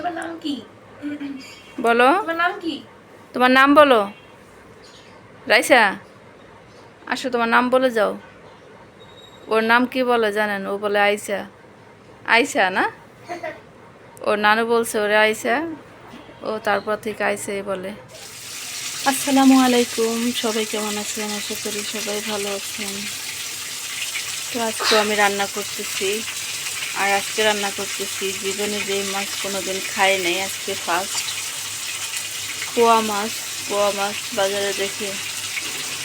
তোমার নাম কি? বলো। তোমার নাম কি? তোমার নাম বলো। রাইসা আসো তোমার নাম বলে যাও। ওর নাম কি বলে জানেন? ও বলে আইসা আইসা না? ওর নানু বলছে ওরে আইসা ও তারপর থেকে আইসা বলে। আসসালামু আলাইকুম। সবাই কেমন আছেন? আশা করি সবাই ভালো আছেন। তো আজকে আমি রান্না করতেছি। আর আজকে রান্না করতেছি। জীবনে যে মাছ কোনোদিন খাই নাই আজকে ফার্স্ট পোয়া মাছ পোয়া মাছ বাজারে দেখে।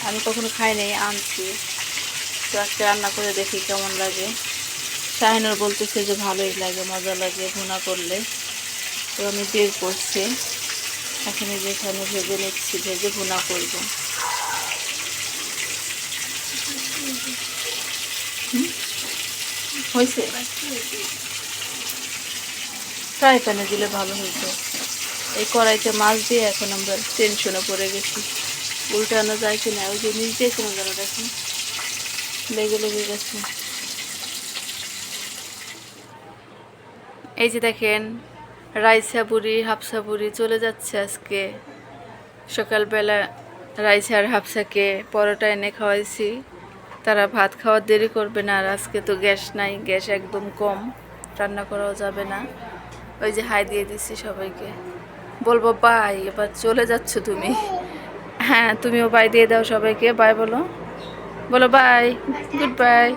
আমি কখনো খাই নাই, আনছি। তো আজকে রান্না করে দেখি কেমন লাগে। শাহিনুর বলতেছে যে ভালোই লাগে, মজা লাগে, ভুনা করলে। তো আমি বের করছি। এখানে যে যেখানে ভেজে নিচ্ছি, ভেজে ভুনা করব। হুম? হয়েছে? ফ্রাই প্যানে দিলে ভালো হতো। এই কড়াইতে মাছ দিয়ে এখন আমরা টেনশনে পড়ে গেছি। উল্টানো যায় কি না ওই যে দিয়ে কোনো যেন দেখুন লেগে লেগে গেছে। এই যে দেখেন, রাইসা বুড়ি হাফসা বুড়ি চলে যাচ্ছে আজকে। সকালবেলা রাইসা আর হাফসাকে পরোটা এনে খাওয়াইছি। তারা ভাত খাওয়ার দেরি করবে না আর আজকে তো গ্যাস নাই, গ্যাস একদম কম, রান্না করাও যাবে না। ওই যে হাই দিয়ে দিচ্ছি সবাইকে। বলব, বাই, এবার চলে যাচ্ছ তুমি। হ্যাঁ তুমিও বাই দিয়ে দাও সবাইকে, বাই বলো। বলো, বাই গুড বাই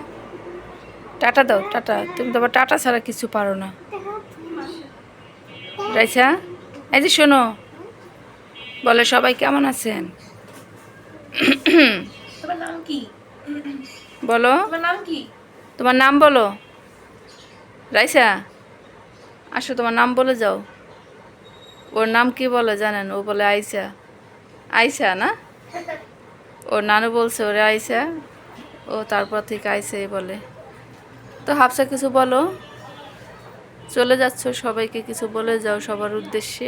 টাটা দাও, টাটা। তুমি তো আবার টাটা ছাড়া কিছু পারো না। রাইসা এই যে শোনো। বলে, সবাই কেমন আছেন? তোমার নাম কি? বলো। তোমার নাম কি? তোমার নাম বলো। রাইসা আসো তোমার নাম বলে যাও। ওর নাম কি বলে জানেন? ও বলে আইসা আইসা না? ওর নানু বলছে ওরে আইসা ও তারপর থেকে আইসাই বলে। তো হাফসা কিছু বলো। চলে যাচ্ছ সবাইকে কিছু বলে যাও সবার উদ্দেশ্যে।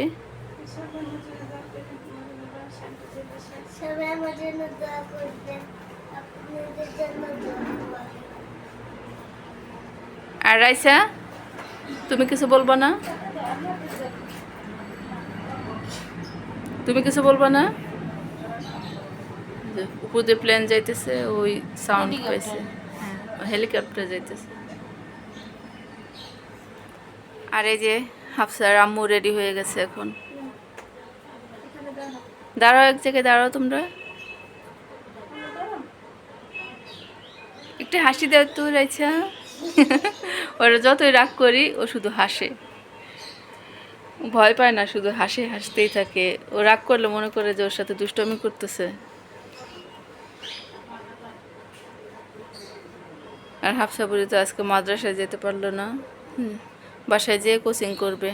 সবাই আমার জন্য দোয়া করবেন আপনাদের জন্য দোয়া করবেন। আর রাইসা তুমি কিছু বলব না? তুমি কিছু বলব না? দিয়ে প্লেন যাইতেছে ওই সাউন্ড পাইছে। হ্যাঁ। হেলিকপ্টার যাইতেছে। আর এই যে হাফসার আম্মু রেডি হয়ে গেছে এখন। দাঁড়াও এক জায়গায় দাঁড়াও তোমরা। একটু হাসি দাও তো রাইছা ওরা যতই রাগ করি, ও শুধু হাসে। ভয় পায় না, শুধু হাসে, হাসতেই থাকে। ও রাগ করলে মনে করে যে ওর সাথে দুষ্টমি করতেছে। আর হাফসাপুরি তো আজকে মাদ্রাসায় যেতে পারল না। হুম, বাসায় যেয়ে কোচিং করবে।